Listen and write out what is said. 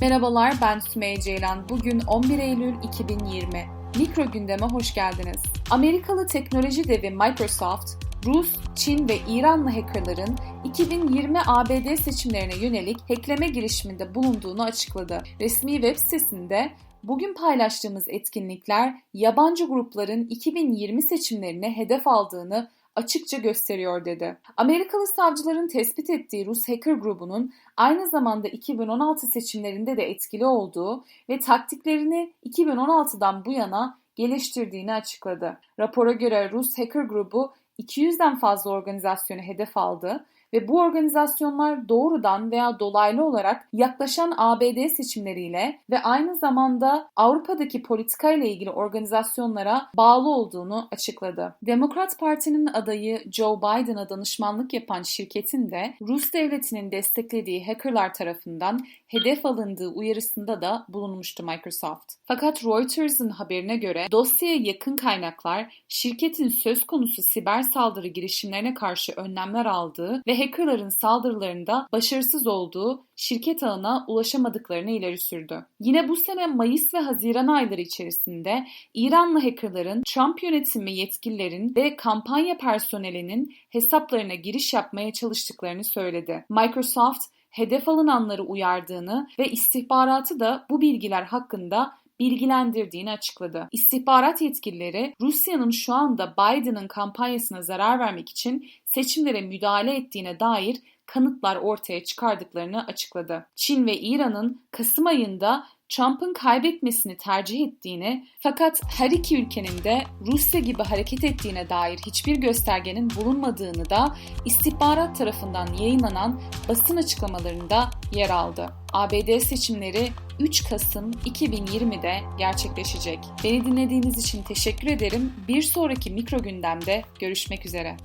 Merhabalar ben Sümeyye Ceylan. Bugün 11 Eylül 2020. Mikro gündeme hoş geldiniz. Amerikalı teknoloji devi Microsoft, Rus, Çin ve İranlı hackerların 2020 ABD seçimlerine yönelik hackleme girişiminde bulunduğunu açıkladı. Resmi web sitesinde Bugün paylaştığımız etkinlikler yabancı grupların 2020 seçimlerine hedef aldığını açıkça gösteriyor dedi. Amerikalı savcıların tespit ettiği Rus hacker grubunun aynı zamanda 2016 seçimlerinde de etkili olduğu ve taktiklerini 2016'dan bu yana geliştirdiğini açıkladı. Rapora göre Rus hacker grubu 200'den fazla organizasyonu hedef aldı ve bu organizasyonlar doğrudan veya dolaylı olarak yaklaşan ABD seçimleriyle ve aynı zamanda Avrupa'daki politika ile ilgili organizasyonlara bağlı olduğunu açıkladı. Demokrat Parti'nin adayı Joe Biden'a danışmanlık yapan şirketin de Rus devletinin desteklediği hackerlar tarafından hedef alındığı uyarısında da bulunmuştu Microsoft. Fakat Reuters'ın haberine göre dosyaya yakın kaynaklar şirketin söz konusu siber saldırı girişimlerine karşı önlemler aldığı ve hackerların saldırılarında başarısız olduğu şirket ağına ulaşamadıklarını ileri sürdü. Yine bu sene Mayıs ve Haziran ayları içerisinde İranlı hackerların Trump yönetimi yetkililerin ve kampanya personelinin hesaplarına giriş yapmaya çalıştıklarını söyledi. Microsoft hedef alınanları uyardığını ve istihbaratı da bu bilgiler hakkında bilgilendirdiğini açıkladı. İstihbarat yetkilileri Rusya'nın şu anda Biden'ın kampanyasına zarar vermek için seçimlere müdahale ettiğine dair kanıtlar ortaya çıkardıklarını açıkladı. Çin ve İran'ın Kasım ayında Trump'ın kaybetmesini tercih ettiğini fakat her iki ülkenin de Rusya gibi hareket ettiğine dair hiçbir göstergenin bulunmadığını da istihbarat tarafından yayınlanan basın açıklamalarında yer aldı. ABD seçimleri 3 Kasım 2020'de gerçekleşecek. Beni dinlediğiniz için teşekkür ederim. Bir sonraki mikro gündemde görüşmek üzere.